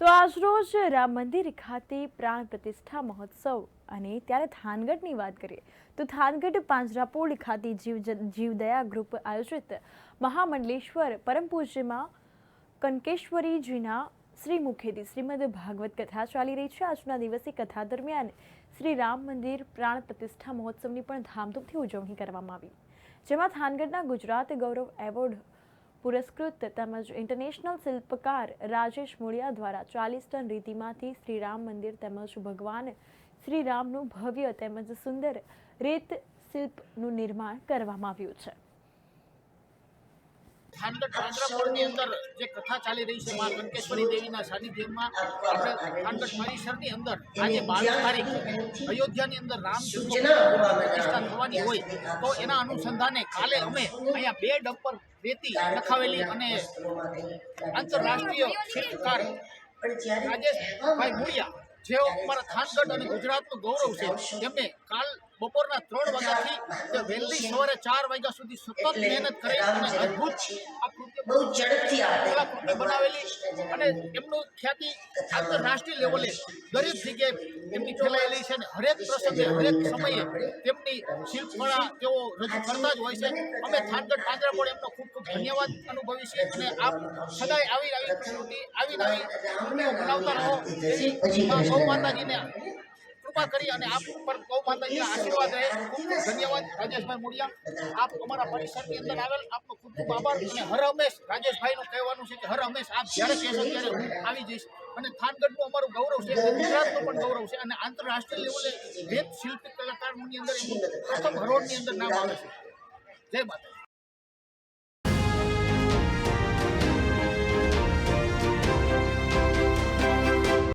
તો આજરોજ રામ મંદિર ખાતે પ્રાણ પ્રતિષ્ઠા મહોત્સવ અને ત્યારે થાનગઢની વાત કરીએ તો થાનગઢ પાંજરાપોળ ખાતે જીવ જીવદયા ગ્રુપ આયોજિત મહામંડલેશ્વર પરમ પૂજ્યમાં કનકેશ્વરીજીના શ્રી મુખેથી શ્રીમદ ભાગવત કથા ચાલી રહી છે. આજના દિવસે કથા દરમિયાન શ્રી રામ મંદિર પ્રાણ પ્રતિષ્ઠા મહોત્સવની પણ ધામધૂમથી ઉજવણી કરવામાં આવી. જેમાં થાનગઢના ગુજરાત ગૌરવ એવોર્ડ પુરસ્કૃત તેમજ ઇન્ટરનેશનલ શિલ્પકાર રાજેશ મુળિયા દ્વારા ચાલીસ ટન રીતિમાંથી શ્રી રામ મંદિર તેમજ ભગવાન શ્રી રામનું ભવ્ય તેમજ સુંદર રેત શિલ્પનું નિર્માણ કરવામાં આવ્યું છે. થાનગઢ પાંજરાપોળની અંદર જે કથા ચાલી રહી છે મા કંકેશ્વરી દેવીના સાનિધ્યમાં, આપણે પરિસરની અંદર આજે બાવીસ અયોધ્યાની અંદર રામ પ્રતિષ્ઠા થવાની હોય તો એના અનુસંધાને કાલે અમે અહીંયા બે ડમ્પર રેતી લખાવેલી અને આંતરરાષ્ટ્રીય શિલ્પકાર રાજેશભાઈ મુળિયા જેઓ અમારા થાનગઢ અને ગુજરાતનું ગૌરવ છે, તેમને કાલ બપોરના ત્રણ વાગ્યાથી તે વહેલી સવારે ચાર વાગ્યા સુધી સતત મહેનત કરી અને અદ્ભુત આ કૃત્ય બનાવેલી અને એમનું ખ્યાતિ આંતરરાષ્ટ્રીય લેવલે દરેક જગ્યાએ એમની ફેલાયેલી છે અને હરેક પ્રસંગે હરેક સમયે તેમની શિલ્પકળા તેઓ રજૂ કરતા જ હોય છે. અમે થાનગઢ પણ એમનો ખૂબ ખૂબ ધન્યવાદ અનુભવી છીએ અને આપ સદાય આવી આવી આવી આવી બનાવતા રહો. એવી ગૌ માતાજીને. કૃપા કરી અને આપ ઉપર ગૌ માતાજીના આશીર્વાદ રહે. ધન્યવાદ, રાજેશભાઈ મોડિયા. આપ અમારા પરિસરની અંદર આવેલ આપનો ખૂબ ખૂબ આભાર અને હર હંમેશ રાજેશભાઈનું કહેવાનું છે કે હર હંમેશ આપ જ્યારે કહેશો ત્યારે હું આવી જઈશ. અને થાનગઢનું અમારું ગૌરવ છે ગુજરાતનું પણ ગૌરવ છે, અને આંતરરાષ્ટ્રીય લેવલે વેદ શિલ્પી કલાકારોની અંદર પ્રથમ હરોળની અંદર નામ આવે છે. જય માતા